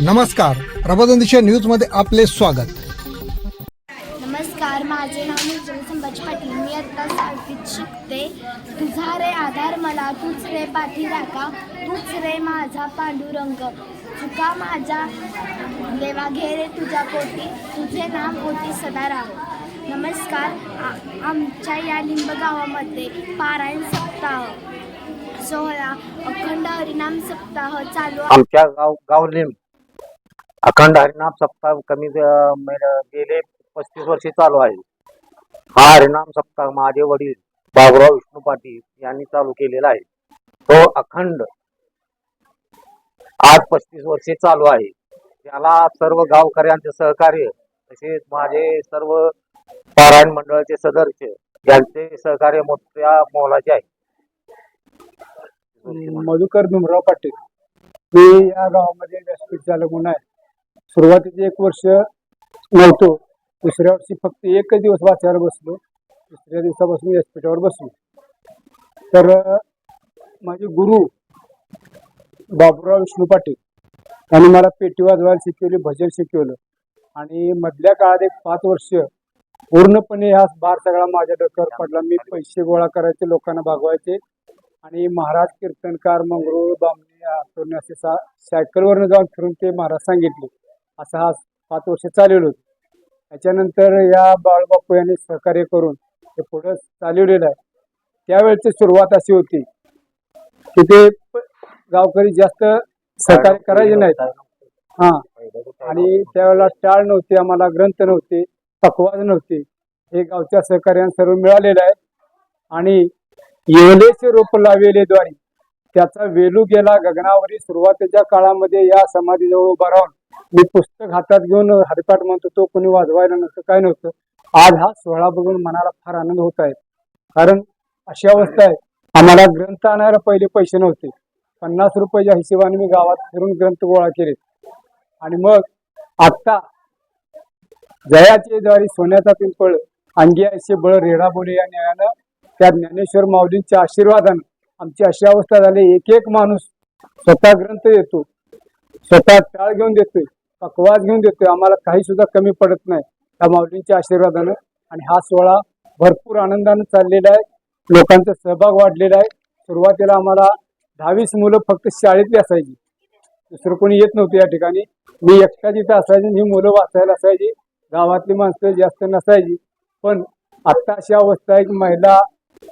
नमस्कार. प्रबोधन न्यूजमध्ये आपले स्वागत. नमस्कार माझे नाव निर्जल संभाजी पाटील. मी आता सहावीत शिकते. तुझा रे आधार मला तूच रे पाठी राखा. तूच रे माझा पांडुरंग. चुका माझ्या. देवा घे रे तुझ्या पोटी. तुझे नाम पोटी सदा राहो नमस्कार आमच्या या लिंब गावामध्ये पारायण सप्ताह. सोहळा अखंड हरिनाम सप्ताह चालू आहे. आमच्या गाव गावलीम अखंड हरिनाम सप्ताह कमी गेले पस्तीस वर्षे चालू आहे. हा हरिनाम सप्ताह माझे वडील बाबुराव विष्णू पाटील यांनी चालू केलेला आहे. तो अखंड आज पस्तीस वर्षे चालू आहे. त्याला सर्व गावकऱ्यांचे सहकार्य तसेच माझे सर्व पारायण मंडळाचे सदस्य यांचे सहकार्य मोठ्या मोलाचे आहे. मधुकर भीमराव पाटील. मी या गावामध्ये व्यासपीठ चालक म्हणून आहे. सुरुवातीचे एक वर्ष नव्हतो. दुसऱ्या वर्षी फक्त एकच दिवस वाचायला बसलो. दुसऱ्या दिवसापासून व्यासपीठावर बसलो. तर माझे गुरु बाबुराव विष्णू पाटील यांनी मला पेटी वाजवायला शिकवली भजन शिकवलं. आणि मधल्या काळात एक पाच वर्ष पूर्णपणे हा भार सगळा माझ्या डोक्यावर पडला. मी पैसे गोळा करायचे लोकांना भागवायचे. आणि महाराज कीर्तनकार मंगरूळ बामणी असे सा सायकलवरनं जाऊन फिरून ते महाराज सांगितले. असं हा पाच वर्ष चालवलं होतं. त्याच्यानंतर या बाळबापू यांनी सहकार्य करून ते पुढं चालवलेलं आहे. त्यावेळेची सुरुवात अशी होती की ते गावकरी जास्त सहकार्य करायचे नाहीत. हा. आणि त्यावेळेला टाळ नव्हते आम्हाला ग्रंथ नव्हते पकवाज नव्हते. हे गावच्या सहकार्यानं सर्व मिळालेलं आहे. आणि येवलेचे रोप लावेले द्वारी त्याचा वेलू गेला गगनावरी सुरुवातीच्या काळामध्ये या समाधीजवळ उभा राहून मी पुस्तक हातात घेऊन हरिपाठ म्हणतो तो कोणी वाजवायला नसतं काय नव्हतं आज हा सोहळा बघून मनाला फार आनंद होत आहे. कारण अशी अवस्था आहे. आम्हाला ग्रंथ आणायला पहिले पैसे नव्हते. पन्नास रुपयाच्या हिशोबाने मी गावात फिरून ग्रंथ गोळा केले. आणि मग आत्ता जयाचे द्वारी सोन्याचा पिंपळ अंगी ऐसे बळ रेडा बोले या न्यायानं त्या ज्ञानेश्वर माऊलींच्या आशीर्वादानं आमची अशी अवस्था झाली. एक एक माणूस स्वतः ग्रंथ येतो. स्वतः टाळ घेऊन देतोय पकवाज घेऊन देतोय आम्हाला काही सुद्धा कमी पडत नाही. त्या माऊलींच्या आशीर्वादानं आणि हा सोहळा भरपूर आनंदानं चाललेला आहे. लोकांचा सहभाग वाढलेला आहे. सुरुवातीला आम्हाला दहावीस मुलं फक्त शाळेतली असायची. दुसरं कोणी येत नव्हतं या ठिकाणी. मी एकटा जिथे असायची ही मुलं वाचायला असायची. गावातली माणसं जास्त नसायची. पण आत्ता अशी अवस्था आहे की महिला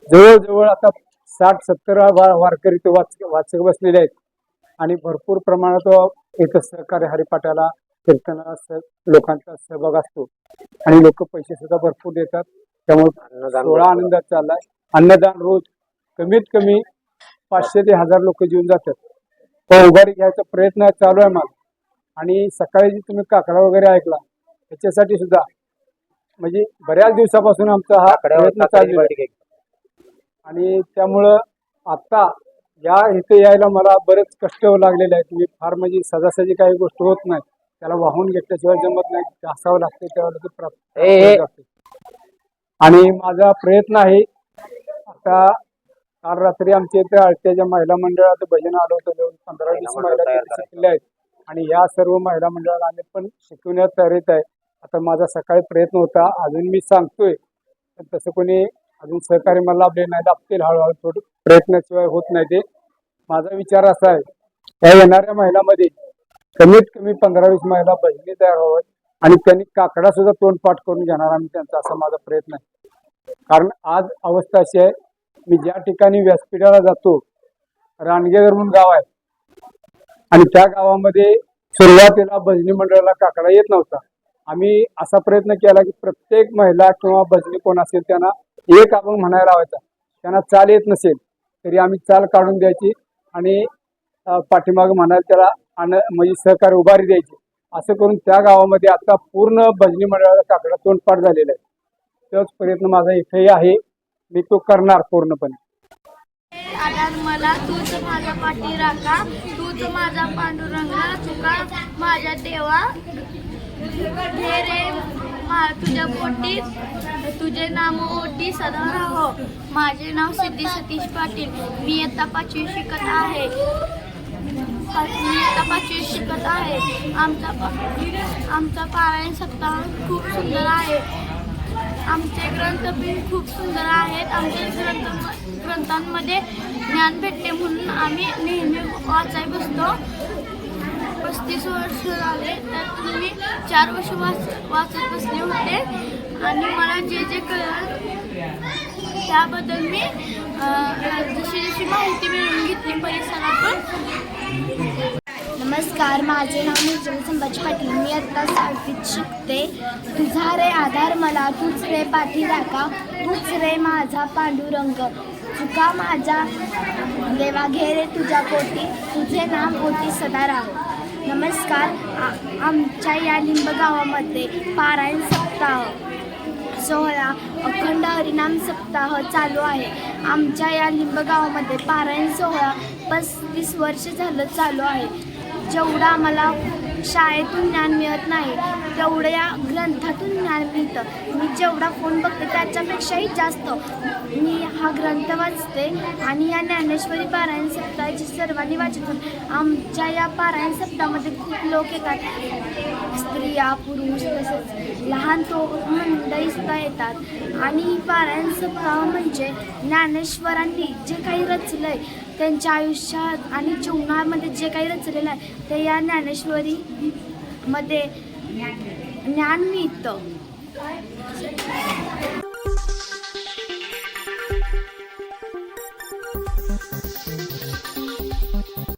जवळजवळ आता साठ सत्तर वारकरी ते वाच वाचक बसलेले आहेत. आणि भरपूर प्रमाणात इथं सहकार्य हरिपाठाला कीर्तनाला स- लोकांचा सहभाग असतो. आणि लोक पैसे सुद्धा भरपूर देतात. त्यामुळे सोळा आनंदात चाललाय. अन्नदान रोज कमीत कमी पाचशे ते हजार लोक जेवून जातात. तो उभारी घ्यायचा प्रयत्न चालू आहे मला आणि सकाळी जी तुम्ही काकडा वगैरे ऐकला त्याच्यासाठी सुद्धा म्हणजे बऱ्याच दिवसापासून आमचा हा प्रयत्न चालू आहे. आणि त्यामुळं आता या इथे यायला मला बरेच कष्ट लागलेले आहेत. मी फार म्हणजे सहजासहजी काही गोष्ट होत नाही. त्याला वाहून घेतल्याशिवाय जमत नाही. घासावं लागतं त्यावेळेला ते प्राप्त. आणि माझा प्रयत्न आहे आता काल रात्री आमच्या इथे आळत्याच्या महिला मंडळाचं भजन आलं होतं. जवळ पंधरा वीस महिला तिथे शिकलेल्या आहेत. आणि या सर्व महिला मंडळाला आम्ही पण शिकवण्यात तयारीत आहे. आता माझा सकाळी प्रयत्न होता. अजून मी सांगतोय पण तसं कोणी अजून सहकार्य मला लाभले नाही लाभतील हळूहळू थोडं प्रयत्नाशिवाय होत नाही ते. माझा विचार असा आहे त्या येणाऱ्या महिलामध्ये कमीत कमी पंधरा वीस महिला बहिणी तयार व्हाव्यात आणि त्यांनी काकडा सुद्धा तोंडपाठ करून घेणार आम्ही त्यांचा असा माझा प्रयत्न आहे. कारण आज अवस्था अशी आहे मी ज्या ठिकाणी व्यासपीठाला जातो रानगेगर म्हणून गाव आहे. आणि त्या गावामध्ये सुरुवातीला भजनी मंडळाला काकडा येत नव्हता. आम्ही असा प्रयत्न केला की प्रत्येक महिला किंवा भजनी कोण असेल त्यांना एक अभंग म्हणायला लावायचा. त्यांना चाल येत नसेल तरी आम्ही चाल काढून द्यायची आणि पाठीमाग पाठीमागं म्हणायला त्याला आण म्हणजे सहकार्य उभारी द्यायची. असं करून त्या गावामध्ये आता पूर्ण भजनी मंडळाला काकडा तोंडपाठ झालेला आहे. तोच प्रयत्न माझा इथेही आहे. मी तो करणार पूर्णपणे. मला तूच माझा पाठी राखा तूच माझा पांडुरंगा तुका माझ्या देवा रे मा तुझ्या पोटी तुझे नाम ओटी सदा राहो माझे नाव सिद्धी सतीश पाटील. मी आता पाचवी शिकत आहे. मी इयत्ता पाचवी शिकत आहे. आमचा आमचा पारायण सप्ताह खूप सुंदर आहे. आमचे ग्रंथ पण खूप सुंदर आहेत. आमच्या ग्रंथ ग्रंथांमध्ये ज्ञान भेटते म्हणून आम्ही नेहमी वाचाय बसतो. पस्तीस वर्ष झाले त्यातून मी चार वर्ष वाच वाचत बसले होते. आणि मला जे जे कळलं त्याबद्दल मी जशी जशी माहिती मिळवून घेतली परिसरातून नमस्कार माझे नाव निर्जल संभाजी पाटील. मी आत्ता सहावीत शिकते. तुझा रे आधार मला तूच रे पाठी राखा. तूच रे माझा पांडुरंग. चुका माझा देवा घे रे तुझ्या पोटी. तुझे नाम होती सदा राहो नमस्कार. आ- आमच्या या लिंब गावामध्ये पारायण सप्ताह सोहळा अखंड हरिनाम सप्ताह चालू आहे. आमच्या या लिंब गावामध्ये पारायण सोहळा पस्तीस वर्ष झालं चालू आहे. जेवढं आम्हाला शाळेतून ज्ञान मिळत नाही. तेवढं या ग्रंथातून ज्ञान मिळतं. मी जेवढा फोन बघते त्याच्यापेक्षाही जास्त. मी हा ग्रंथ वाचते आणि या ज्ञानेश्वरी पारायण सप्ताहाची सर्वांनी वाचतून आमच्या या पारायण सप्ताहामध्ये खूप लोक येतात. स्त्रिया पुरुष तसेच लहान तो मंडळी सुद्धा येतात. आणि ही पारायण सप्ताह म्हणजे ज्ञानेश्वरांनी जे काही रचलंय त्यांच्या आयुष्यात आणि जीवनामध्ये जे काही रचलेलं आहे ते या ज्ञानेश्वरी मध्ये ज्ञान मिळतं.